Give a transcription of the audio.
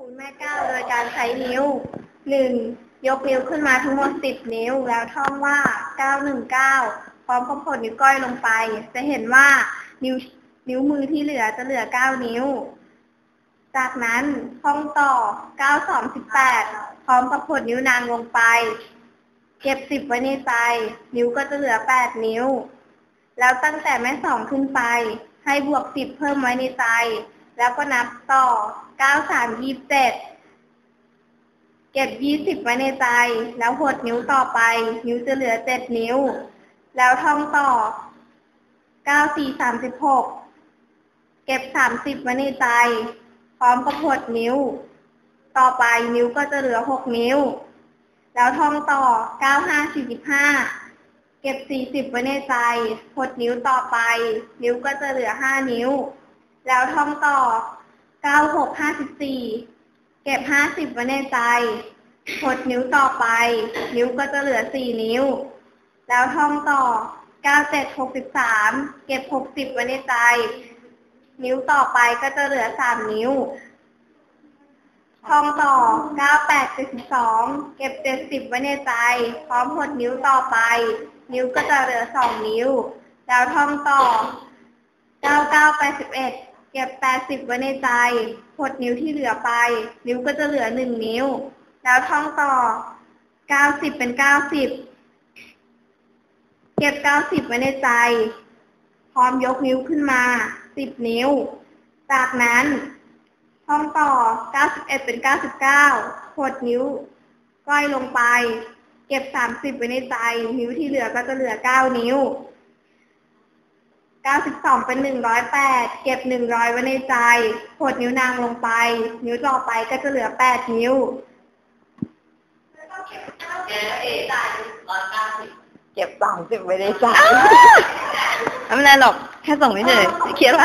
คูณแม่เก้าโดยการใช้นิ้วหนึ่งยกนิ้วขึ้นมาทั้งหมดสิบนิ้ว แล้วท่องว่าเก้าหนึ่งเก้าพร้อมกับผลนิ้วก้อยลงไป จะเห็นว่านิ้วนิ้วมือที่เหลือจะเหลือเก้านิ้ว จากนั้นท่องต่อเก้าสองสิบแปดพร้อมกับผลนิ้วนางลงไป เก็บสิบไว้ในใจ นิ้วก็จะเหลือแปดนิ้ว แล้วตั้งแต่แม่สองขึ้นไป ให้บวกสิบเพิ่มไว้ในใจ แล้วก็นับต่อเก้าสามยี่สิบเก็บยี่สิบไว้ในใจ แล้วหดนิ้วต่อไป นิ้วจะเหลือเจ็ดนิ้ว แล้วท่องต่อเก้าสี่สามสิบหกเก็บสามสิบไว้ในใจ พร้อมกับหดนิ้ว ต่อไปนิ้วก็จะเหลือหกนิ้ว แล้วท่องต่อเก้าห้าสี่สิบห้าเก็บ 40 ไว้ในใจ หดนิ้วต่อไป นิ้วก็จะเหลือ 5 นิ้ว แล้วท่องต่อ 96 54 เก็บ 50 ไว้ในใจหดนิ้วต่อไป นิ้วก็จะเหลือ 4 นิ้ว แล้วท่องต่อ 97 63 เก็บ 60 ไว้ในใจ นิ้วต่อไปก็จะเหลือ 3 นิ้วท่องต่อ 98 72 เก็บ 70 ไว้ในใจ พร้อมหดนิ้วต่อไป นิ้วก็จะเหลือ 2 นิ้ว แล้วท่องต่อ 99 81 เก็บ 80 ไว้ในใจหดนิ้วที่เหลือไป นิ้วก็จะเหลือ 1 นิ้ว แล้วท่องต่อ 90 เป็น 90 เก็บ 90 ไว้ในใจ พร้อมยกนิ้วขึ้นมา 10 นิ้ว จากนั้นท่องต่อ 91 เป็น 99 หดนิ้ว ก้อยลงไป เก็บ 30 ไว้ในใจ นิ้วที่เหลือก็จะเหลือ 9 นิ้ว 92 เป็น 108 เก็บ 100 ไว้ในใจหดนิ้วนางลงไป นิ้วต่อไปก็จะเหลือ 8 นิ้วเก็บสามสิบไว้ในใจไม่เป็นไรหรอก แค่ส่งเฉยๆเครียดว่า